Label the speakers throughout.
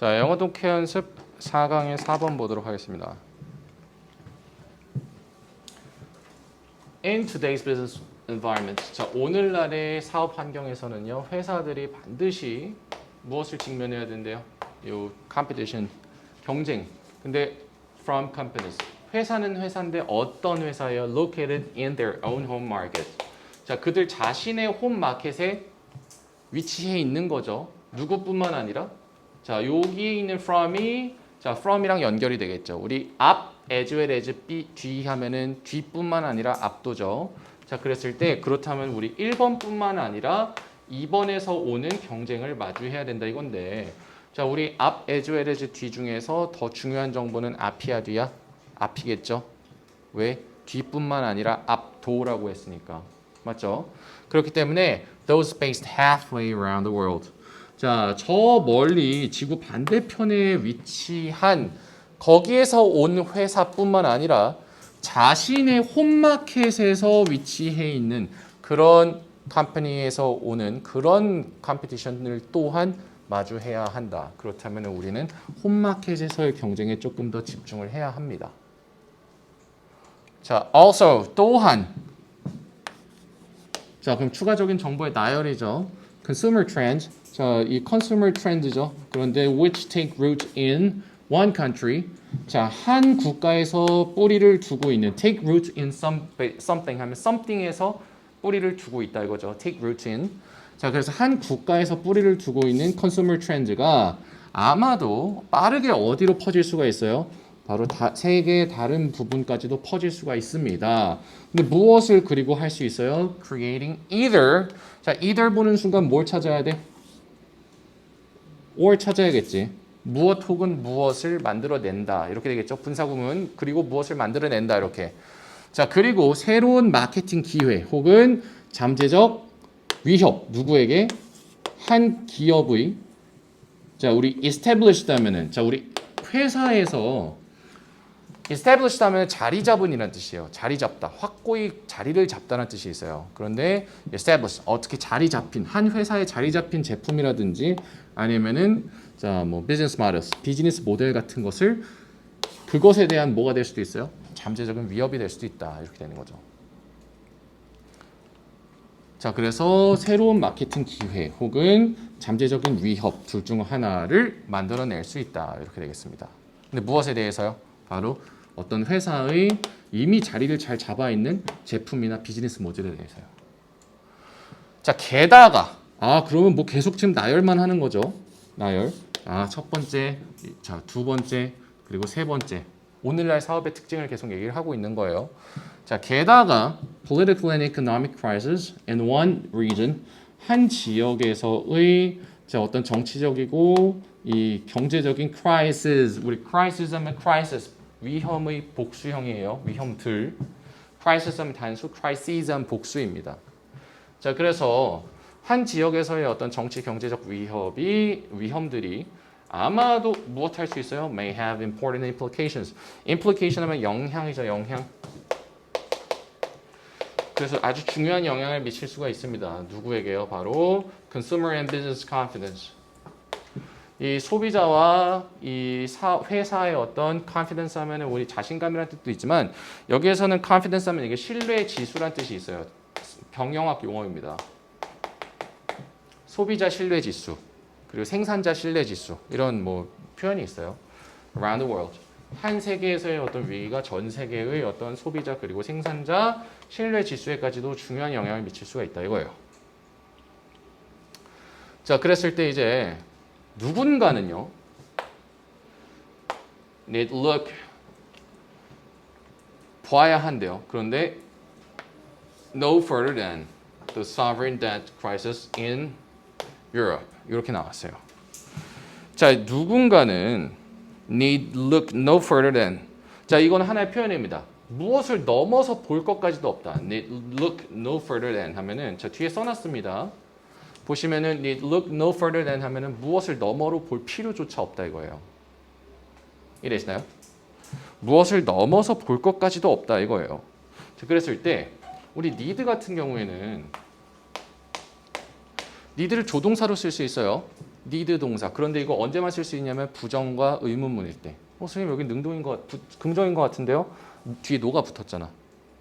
Speaker 1: 자, 영어 독해 연습 4강의 4번 보도록 하겠습니다. In today's business environment. 자, 오늘날의 사업 환경에서는요. 회사들이 반드시 무엇을 직면해야 된대요? 요 competition 경쟁. 근데 from companies. 회사는 회사인데 어떤 회사예요? located in their own home market. 자, 그들 자신의 홈 마켓에 위치해 있는 거죠. 누구뿐만 아니라 자, 여기 있는 from이 자, from이랑 연결이 되겠죠. 우리 앞 as well as B 뒤 하면은 뒤뿐만 아니라 앞도죠. 자, 그랬을 때 그렇다면 우리 1번뿐만 아니라 2번에서 오는 경쟁을 마주해야 된다 이건데 자, 우리 앞 as well as 뒤 중에서 더 중요한 정보는 앞이야 뒤야? 앞이겠죠. 왜? 뒤뿐만 아니라 앞 도라고 했으니까. 맞죠? 그렇기 때문에 those spaced halfway around the world. 자, 저 멀리 지구 반대편에 위치한 거기에서 온 회사뿐만 아니라 자신의 홈마켓에서 위치해 있는 그런 컴퍼니에서 오는 그런 컴피티션을 또한 마주해야 한다. 그렇다면 우리는 홈마켓에서의 경쟁에 조금 더 집중을 해야 합니다. 자, also 또한 자, 그럼 추가적인 정보의 나열이죠. consumer trends. 자, 이 consumer trend죠. 그런데 which take root in one country. 자, 한 국가에서 뿌리를 두고 있는 take root in some, something 하면 something에서 뿌리를 두고 있다 이거죠. take root in. 자, 그래서 한 국가에서 뿌리를 두고 있는 consumer trend가 아마도 빠르게 어디로 퍼질 수가 있어요? 바로 다, 세계의 다른 부분까지도 퍼질 수가 있습니다. 근데 무엇을 그리고 할 수 있어요? Creating either. 자, either 보는 순간 뭘 찾아야 돼? Or 찾아야겠지. 무엇 혹은 무엇을 만들어낸다. 이렇게 되겠죠. 분사구문 그리고 무엇을 만들어낸다. 이렇게. 자, 그리고 새로운 마케팅 기회 혹은 잠재적 위협 누구에게 한 기업의 자, 우리 established 하면은 자, 우리 회사에서 established 하면 자리 잡은이라는 뜻이에요. 자리 잡다. 확고히 자리를 잡다는 뜻이 있어요. 그런데 establish 어떻게 자리 잡힌 한 회사에 자리 잡힌 제품이라든지 아니면은 자뭐 비즈니스 모델, 비즈니스 모델 같은 것을 그것에 대한 뭐가 될 수도 있어요. 잠재적인 위협이 될 수도 있다. 이렇게 되는 거죠. 자, 그래서 새로운 마케팅 기회 혹은 잠재적인 위협 둘 중 하나를 만들어낼 수 있다. 이렇게 되겠습니다. 근데 무엇에 대해서요? 바로 어떤 회사의 이미 자리를 잘 잡아 있는 제품이나 비즈니스 모델에 대해서요. 자, 게다가 아, 그러면 뭐 계속 지금 나열만 하는 거죠. 나열. 아, 첫 번째, 자, 두 번째, 그리고 세 번째. 오늘날 사업의 특징을 계속 얘기를 하고 있는 거예요. 자, 게다가 political and economic crisis in one region 한 지역에서의 자, 어떤 정치적이고 이 경제적인 crisis 우리 crisis 하면 crisis 위험의 복수형이에요. 위험들. 하면 단수, 하면 복수입니다. 자, 그래서 한 지역에서의 어떤 정치 경제적 위협이 위험들이 아마도 무엇 할 수 있어요? may have important implications. implication 하면 영향이죠, 영향. 그래서 아주 중요한 영향을 미칠 수가 있습니다. 누구에게요? 바로 consumer and business confidence. 이 소비자와 이 사, 회사의 어떤 confidence 하면은 우리 자신감이라는 뜻도 있지만 여기에서는 confidence 하면 이게 신뢰 지수란 뜻이 있어요. 경영학 용어입니다. 소비자 신뢰 지수 그리고 생산자 신뢰 지수 이런 뭐 표현이 있어요. around the world. 한 세계에서의 어떤 위기가 전 세계의 어떤 소비자 그리고 생산자 신뢰 지수에까지도 중요한 영향을 미칠 수가 있다 이거예요. 자, 그랬을 때 이제 누군가는요. need look 봐야 한대요. 그런데 no further than the sovereign debt crisis in Europe. 이렇게 나왔어요. 자, 누군가는 need look no further than. 자, 이건 하나의 표현입니다. 무엇을 넘어서 볼 것까지도 없다. need look no further than 하면은 자 뒤에 써놨습니다. 보시면은 need look no further than 하면은 무엇을 너머로 볼 필요조차 없다 이거예요. 이해되시나요? 무엇을 넘어서 볼 것까지도 없다 이거예요. 자, 그랬을 때 우리 need 같은 경우에는 need를 조동사로 쓸 수 있어요. need 동사. 그런데 이거 언제만 쓸 수 있냐면 부정과 의문문일 때. 어, 선생님 여기 능동인 것, 같- 부- 긍정인 것 같은데요? 뒤에 노가 붙었잖아.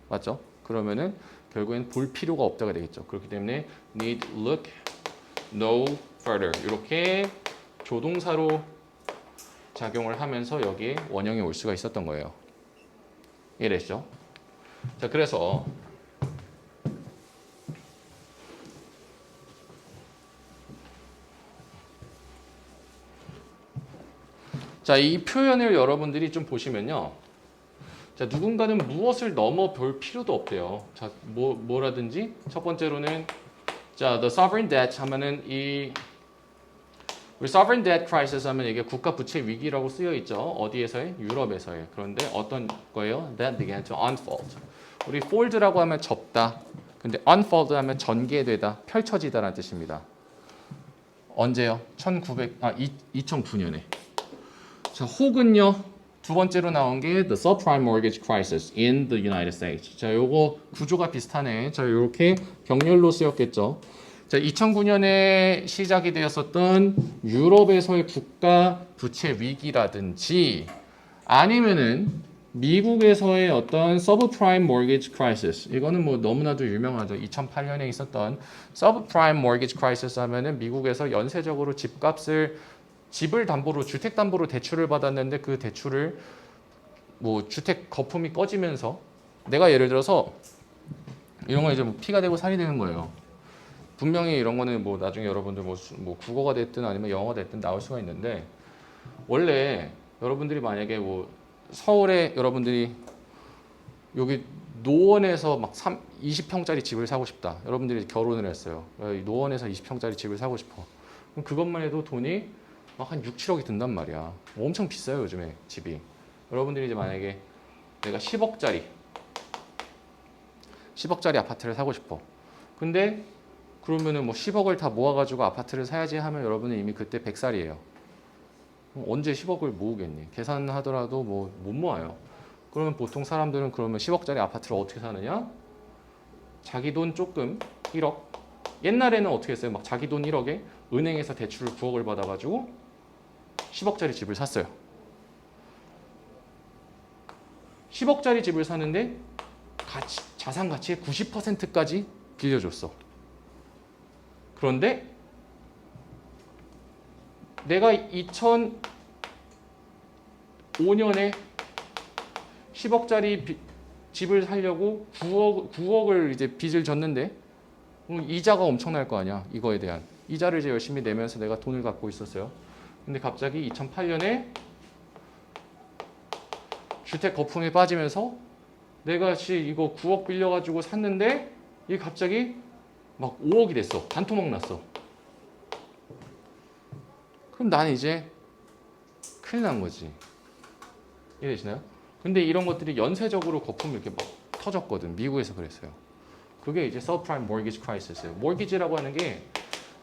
Speaker 1: 맞죠? 그러면은 결국엔 볼 필요가 없다가 되겠죠. 그렇기 때문에 need look no further 이렇게 조동사로 작용을 하면서 여기에 원형이 올 수가 있었던 거예요. 이해되시죠? 자, 그래서 자, 이 표현을 여러분들이 좀 보시면요. 자, 누군가는 무엇을 넘어 볼 필요도 없대요. 자, 뭐, 뭐라든지 첫 번째로는 자, the sovereign debt 하면은 이 우리 sovereign debt crisis 하면 이게 국가 부채 위기라고 쓰여 있죠. 어디에서요? 유럽에서요. 그런데 어떤 거예요? That began to unfold. 우리 fold라고 하면 접다. 근데 unfold 하면 전개되다, 펼쳐지다라는 뜻입니다. 언제요? 1900, 아, 2009년에. 자, 혹은요. 두 번째로 나온 게 the subprime mortgage crisis in the United States. 자, 요거 구조가 비슷하네. 자, 요렇게 병렬로 쓰였겠죠. 자, 2009년에 시작이 되었었던 유럽에서의 국가 부채 위기라든지 아니면은 미국에서의 어떤 subprime mortgage crisis 이거는 뭐 너무나도 유명하죠. 2008년에 있었던 subprime mortgage crisis 하면은 미국에서 연쇄적으로 집값을 집을 담보로 주택 담보로 대출을 받았는데 그 대출을 뭐 주택 거품이 꺼지면서 내가 예를 들어서 이런 거 이제 뭐 피가 되고 살이 되는 거예요. 분명히 이런 거는 뭐 나중에 여러분들 뭐, 수- 뭐 국어가 됐든 아니면 영어가 됐든 나올 수가 있는데 원래 여러분들이 만약에 뭐 서울에 여러분들이 여기 노원에서 막 3, 20평짜리 집을 사고 싶다. 여러분들이 결혼을 했어요. 이 노원에서 20평짜리 집을 사고 싶어. 그럼 그것만 해도 돈이 막 한 6, 7억이 든단 말이야. 엄청 비싸요, 요즘에 집이. 여러분들이 이제 만약에 내가 10억짜리 10억짜리 아파트를 사고 싶어. 근데 그러면은 뭐 10억을 다 모아가지고 아파트를 사야지 하면 여러분은 이미 그때 100살이에요. 언제 10억을 모으겠니? 계산하더라도 뭐 못 모아요. 그러면 보통 사람들은 그러면 10억짜리 아파트를 어떻게 사느냐? 자기 돈 조금 1억. 옛날에는 어떻게 했어요? 막 자기 돈 1억에 은행에서 대출을 9억을 받아가지고 10억짜리 집을 샀어요. 10억짜리 집을 사는데 가치, 자산 가치의 90%까지 빌려줬어. 그런데 내가 2005년에 10억짜리 비- 집을 살려고 9억 9억을 이제 빚을 졌는데 그럼 이자가 엄청날 거 아니야 이거에 대한 이자를 이제 열심히 내면서 내가 돈을 갖고 있었어요. 근데 갑자기 2008년에 주택 거품에 빠지면서 내가 씨 이거 9억 빌려가지고 샀는데 이게 갑자기 막 5억이 됐어 반토막 났어. 그럼 난 이제 큰일 난 거지. 이해되시나요? 근데 이런 것들이 연쇄적으로 거품이 이렇게 막 터졌거든. 미국에서 그랬어요. 그게 이제 subprime mortgage crisis예요. mortgage라고 하는 게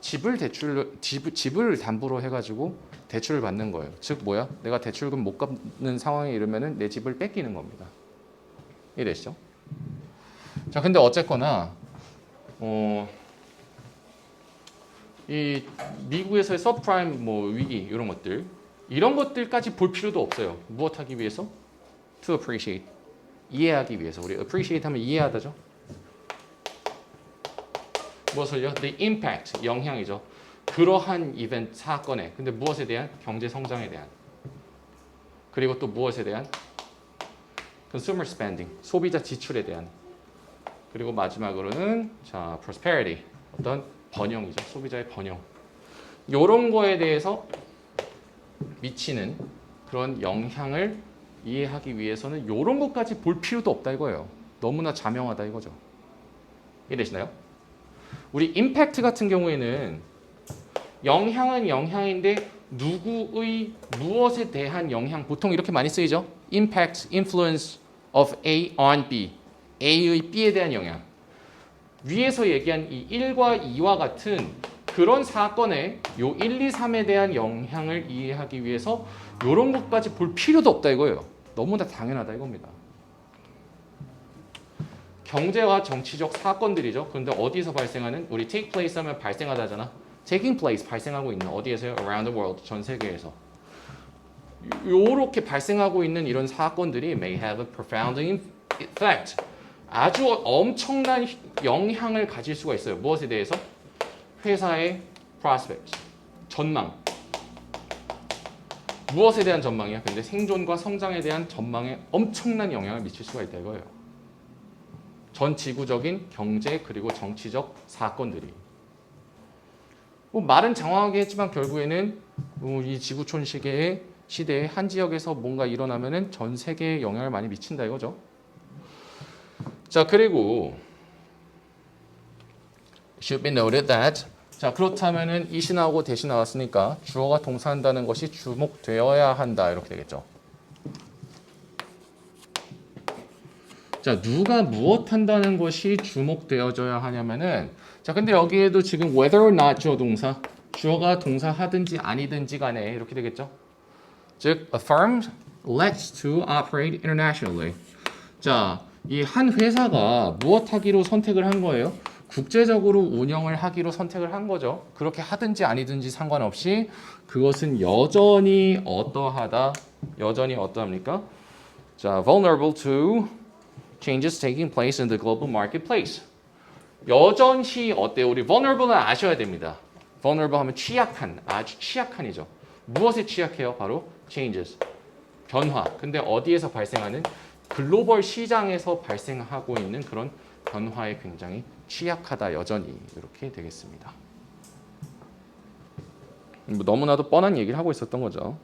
Speaker 1: 집을 대출 집, 집을 담보로 해가지고 대출을 받는 거예요. 즉 뭐야? 내가 대출금 못 갚는 상황에 이르면은 내 집을 뺏기는 겁니다. 이해되시죠? 자, 근데 어쨌거나 어, 이 미국에서의 서프라임 뭐 위기 이런 것들 이런 것들까지 볼 필요도 없어요. 무엇하기 위해서? To appreciate 이해하기 위해서 우리 appreciate 하면 이해하다죠. 무엇을요? The impact 영향이죠. 그러한 이벤트 사건에 근데 무엇에 대한? 경제 성장에 대한. 그리고 또 무엇에 대한? consumer spending 소비자 지출에 대한. 그리고 마지막으로는 자 prosperity 어떤 번영이죠. 소비자의 번영. 이런 거에 대해서 미치는 그런 영향을 이해하기 위해서는 이런 것까지 볼 필요도 없다 이거예요. 너무나 자명하다 이거죠. 이해되시나요? 우리 임팩트 같은 경우에는 영향은 영향인데 누구의 무엇에 대한 영향 보통 이렇게 많이 쓰이죠. impact, influence of A on B. A의 B에 대한 영향. 위에서 얘기한 이 1과 2와 같은 그런 사건에 요 1, 2, 3에 대한 영향을 이해하기 위해서 이런 것까지 볼 필요도 없다 이거예요. 너무나 당연하다 이겁니다. 경제와 정치적 사건들이죠. 그런데 어디서 발생하는 우리 take place 하면 발생하다잖아. taking place 발생하고 있는 어디에서요? around the world 전 세계에서 요렇게 발생하고 있는 이런 사건들이 may have a profound effect 아주 엄청난 영향을 가질 수가 있어요. 무엇에 대해서? 회사의 prospects 전망 무엇에 대한 전망이야? 근데 생존과 성장에 대한 전망에 엄청난 영향을 미칠 수가 있다 이거예요. 전 지구적인 경제 그리고 정치적 사건들이 뭐 말은 장황하게 했지만 결국에는 어, 이 지구촌 시계의 시대에 한 지역에서 뭔가 일어나면은 전 세계에 영향을 많이 미친다 이거죠. 자 그리고 should be noted that 자 그렇다면은 나오고 대시 나왔으니까 주어가 동사한다는 것이 주목되어야 한다 이렇게 되겠죠. 자 누가 무엇 한다는 것이 주목되어져야 하냐면은 자 근데 여기에도 지금 whether or not 주어 동사 주어가 동사 하든지 아니든지 간에 이렇게 되겠죠. 즉 a firm lets to operate internationally. 자, 이 한 회사가 무엇 하기로 선택을 한 거예요? 국제적으로 운영을 하기로 선택을 한 거죠. 그렇게 하든지 아니든지 상관없이 그것은 여전히 어떠하다. 여전히 어떠합니까? 자, vulnerable to changes taking place in the global marketplace. 여전히 어때요? 우리 vulnerable는 아셔야 됩니다. vulnerable 하면 취약한, 아주 취약한이죠. 무엇에 취약해요? 바로 changes, 변화. 근데 어디에서 발생하는 글로벌 시장에서 발생하고 있는 그런 변화에 굉장히 취약하다 여전히 이렇게 되겠습니다. 뭐 너무나도 뻔한 얘기를 하고 있었던 거죠.